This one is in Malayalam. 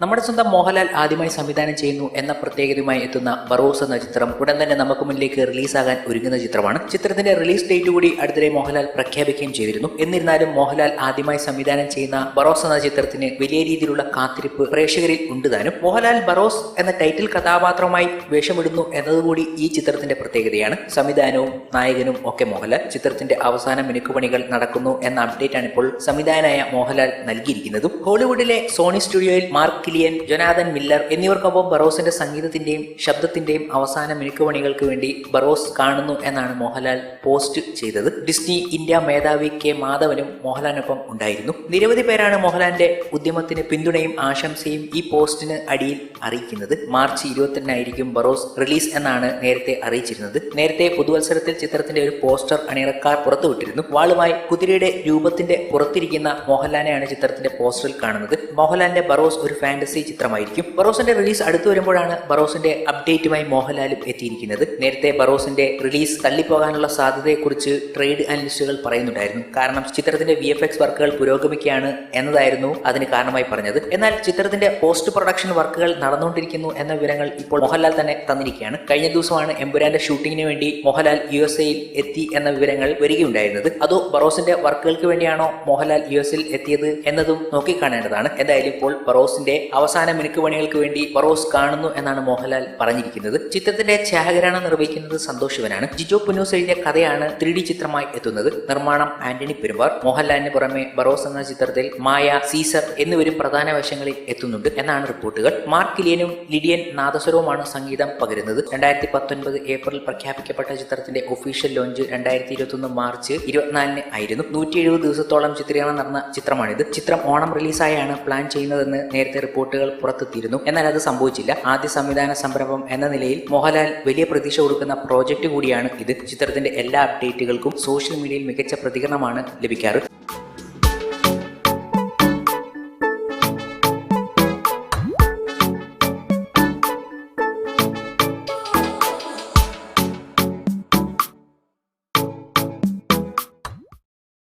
നമ്മുടെ സ്വന്തം മോഹൻലാൽ ആദ്യമായി സംവിധാനം ചെയ്യുന്നു എന്ന പ്രത്യേകതയുമായി എത്തുന്ന ബറോസ് എന്ന ചിത്രം ഉടൻ തന്നെ നമുക്ക് മുന്നിലേക്ക് റിലീസാകാൻ ഒരുങ്ങുന്ന ചിത്രമാണ്. ചിത്രത്തിന്റെ റിലീസ് ഡേറ്റ് കൂടി അടുത്തിടെ മോഹൻലാൽ പ്രഖ്യാപിക്കുകയും ചെയ്തിരുന്നു. എന്നിരുന്നാലും മോഹൻലാൽ ആദ്യമായി സംവിധാനം ചെയ്യുന്ന ബറോസ് എന്ന ചിത്രത്തിന് വലിയ രീതിയിലുള്ള കാത്തിരിപ്പ് പ്രേക്ഷകരിൽ ഉണ്ട് താനും. മോഹൻലാൽ ബറോസ് എന്ന ടൈറ്റിൽ കഥാപാത്രമായി വേഷമിടുന്നു എന്നതുകൂടി ഈ ചിത്രത്തിന്റെ പ്രത്യേകതയാണ്. സംവിധാനവും നായകനും ഒക്കെ മോഹൻലാൽ ചിത്രത്തിന്റെ അവസാന മിനുക്കുപണികൾ നടക്കുന്നു എന്ന അപ്ഡേറ്റ് ആണ് ഇപ്പോൾ സംവിധായകനായ മോഹൻലാൽ നൽകിയിരിക്കുന്നതും. ഹോളിവുഡിലെ സോണി സ്റ്റുഡിയോയിൽ മാർക്ക് കിലിയൻ ജൊനാഥൻ മില്ലർ എന്നിവർക്കൊപ്പം ബറോസിന്റെ സംഗീതത്തിന്റെയും ശബ്ദത്തിന്റെയും അവസാന മിനുക്കുപണികൾക്ക് വേണ്ടി ബറോസ് കാണുന്നു എന്നാണ് മോഹൻലാൽ പോസ്റ്റ് ചെയ്തത്. ഡിസ്നി ഇന്ത്യ മേധാവി കെ മാധവനും മോഹൻലാലിനൊപ്പം ഉണ്ടായിരുന്നു. നിരവധി പേരാണ് മോഹൻലാലിന്റെ ഉദ്യമത്തിന് പിന്തുണയും ആശംസയും ഈ പോസ്റ്റിന് അടിയിൽ അറിയിക്കുന്നത്. മാർച്ച് ഇരുപത്തിരണ്ടിനായിരിക്കും ബറോസ് റിലീസ് എന്നാണ് നേരത്തെ അറിയിച്ചിരുന്നത്. നേരത്തെ പുതുവത്സരത്തിൽ ചിത്രത്തിന്റെ ഒരു പോസ്റ്റർ അണിയറക്കാർ പുറത്തുവിട്ടിരുന്നു. വാളുമായി കുതിരയുടെ രൂപത്തിന്റെ പുറത്തിരിക്കുന്ന മോഹൻലാലിനെയാണ് ചിത്രത്തിന്റെ പോസ്റ്ററിൽ കാണുന്നത്. മോഹൻലാലിന്റെ ബറോസ് ഒരു ഫാന്റസി ചിത്രമായിരിക്കും. ബറോസിന്റെ റിലീസ് അടുത്തു വരുമ്പോഴാണ് ബറോസിന്റെ അപ്ഡേറ്റുമായി മോഹൻലാലും എത്തിയിരിക്കുന്നത്. നേരത്തെ ബറോസിന്റെ റിലീസ് തള്ളിപ്പോകാനുള്ള സാധ്യതയെക്കുറിച്ച് ട്രേഡ് അനലിസ്റ്റുകൾ പറയുന്നുണ്ടായിരുന്നു. കാരണം ചിത്രത്തിന്റെ വി വർക്കുകൾ പുരോഗമിക്കുകയാണ് എന്നതായിരുന്നു അതിന് കാരണമായി പറഞ്ഞത്. എന്നാൽ ചിത്രത്തിന്റെ പോസ്റ്റ് പ്രൊഡക്ഷൻ വർക്കുകൾ നടന്നുകൊണ്ടിരിക്കുന്നു എന്ന വിവരങ്ങൾ ഇപ്പോൾ മോഹൻലാൽ തന്നെ തന്നിരിക്കുകയാണ്. കഴിഞ്ഞ ദിവസമാണ് എമ്പുരാന്റെ ഷൂട്ടിങ്ങിന് വേണ്ടി മോഹൻലാൽ യു എസ് എയിൽ എത്തി എന്ന വിവരങ്ങൾ വരികയുണ്ടായിരുന്നത്. അതോ ബറോസിന്റെ വർക്കുകൾക്ക് വേണ്ടിയാണോ മോഹൻലാൽ യു എസിൽ എത്തിയത് എന്നതും നോക്കിക്കാണേണ്ടതാണ്. എന്തായാലും ഇപ്പോൾ ബറോസിന്റെ അവസാന മിനുക്ക് പണികൾക്ക് വേണ്ടി ബറോസ് കാണുന്നു എന്നാണ് മോഹൻലാൽ പറഞ്ഞിരിക്കുന്നത്. ചിത്രത്തിന്റെ ഛായാഗ്രഹണം നിർവഹിക്കുന്നത് സന്തോഷ് ശിവനാണ് ജിജോ പുന്നൂസ് എഴുതിയ കഥയാണ് ത്രീ ഡി ചിത്രമായി എത്തുന്നത്. നിർമ്മാണം ആന്റണി പെരുമ്പാർ. മോഹൻലാലിന് പുറമെ ബറോസ് എന്ന ചിത്രത്തിൽ മായ സീസർ എന്നിവരും പ്രധാന വശങ്ങളിൽ എത്തുന്നുണ്ട് എന്നാണ് റിപ്പോർട്ടുകൾ. മാർക്ക് കിലിയനും ലിഡിയൻ നാദസ്വരവുമാണ് സംഗീതം പകരുന്നത്. രണ്ടായിരത്തി പത്തൊൻപത് ഏപ്രിൽ പ്രഖ്യാപിക്കപ്പെട്ട ചിത്രത്തിന്റെ ഒഫീഷ്യൽ ലോഞ്ച് രണ്ടായിരത്തി ഇരുപത്തൊന്ന് മാർച്ച് ഇരുപത്തിനാലിന് ആയിരുന്നു. നൂറ്റി എഴുപത് ദിവസത്തോളം ചിത്രീകരണം നടന്ന ചിത്രമാണിത്. ചിത്രം ഓണം റിലീസായാണ് പ്ലാൻ ചെയ്യുന്നതെന്ന് നേരത്തെ റിപ്പോർട്ടുകൾ പുറത്തെത്തിയിരുന്നു. എന്നാൽ അത് സംഭവിച്ചില്ല. ആദ്യ സംവിധാന സംരംഭം എന്ന നിലയിൽ മോഹൻലാൽ വലിയ പ്രതീക്ഷ കൊടുക്കുന്ന പ്രോജക്റ്റ് കൂടിയാണ് ഇത്. ചിത്രത്തിന്റെ എല്ലാ അപ്ഡേറ്റുകൾക്കും സോഷ്യൽ മീഡിയയിൽ മികച്ച പ്രതികരണമാണ് ലഭിക്കാറ്.